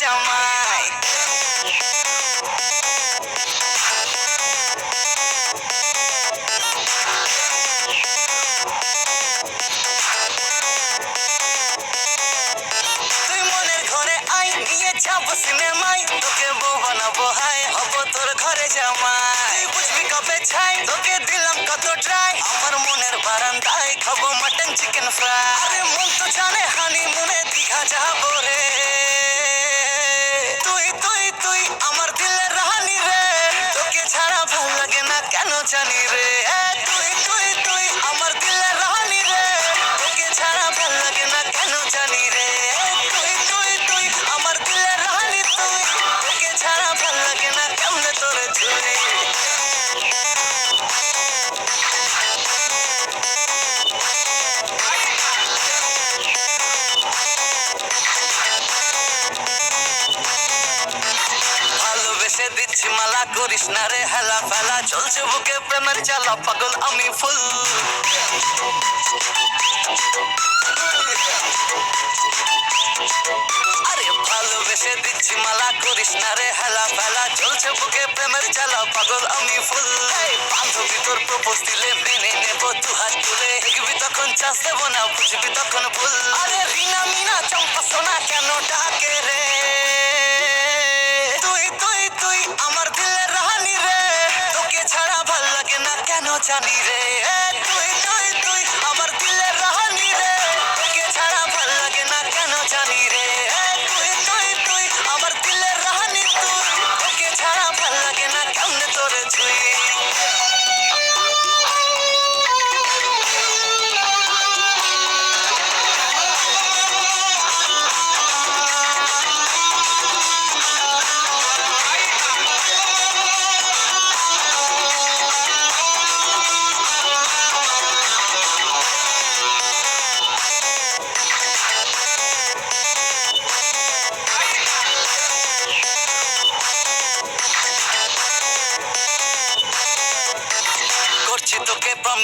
জামাই তুই মনের ঘরে আই নিয়ে যাব সিনেমায়। তোকে বউ বানাবো হাই হব তোর ঘরে জামাই। বুঝবি কবে ছাই, তোকে দিলাম কত ট্রাই আমার মনের বারান্দায় খাব মাটন চিকেন ফ্রাই মন তো জানে হানি মনে দীঘা যাব রে। ভালোবেসে মালা করিস না রে হেলা ফেলা। চলছে বুকে প্রেমের চালা পাগল আমি ফুল। আরে ভালোবেসে দিচ্ছি মালা করিস না রে হেলা ফেলা। চলছে বুকে প্রেমের চালা পাগল আমি ফুল। বান্ধবী তোর প্রপোজ দিলে মেনে নেব, দু হাত তুলে। দেখবি তখন চাষ দেবো না, বুঝবি তখন ভুল। আরে রিনা মিনা, চম্পা সোনা কেন ডাকে রে? জানি রে তুই তুই তুই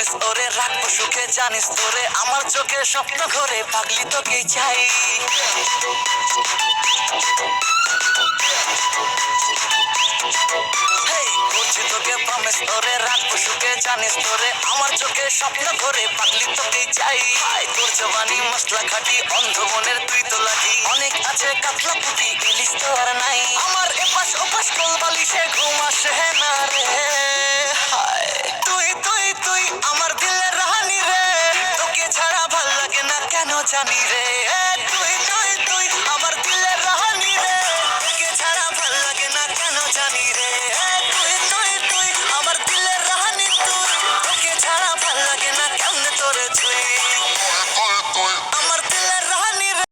রাখব সুখে জানিস তোরে, আমার চোখে স্বপ্ন ঘরে, পাগলি তোকে চাই। করছি তোকে প্রমিস রাখব সুখে জানিস তোরে, আমার চোখে স্বপ্ন ঘরে, পাগলি চাই। তোর জবানি মশলা খাটি, অন্ধ মনের তুই তো লাগি অনেক আছে কাতলা পুটি, ইলিশ তো আর নাই। আমার এপাশ ওপাশ কোল বালিশে ঘুম না কেন জানি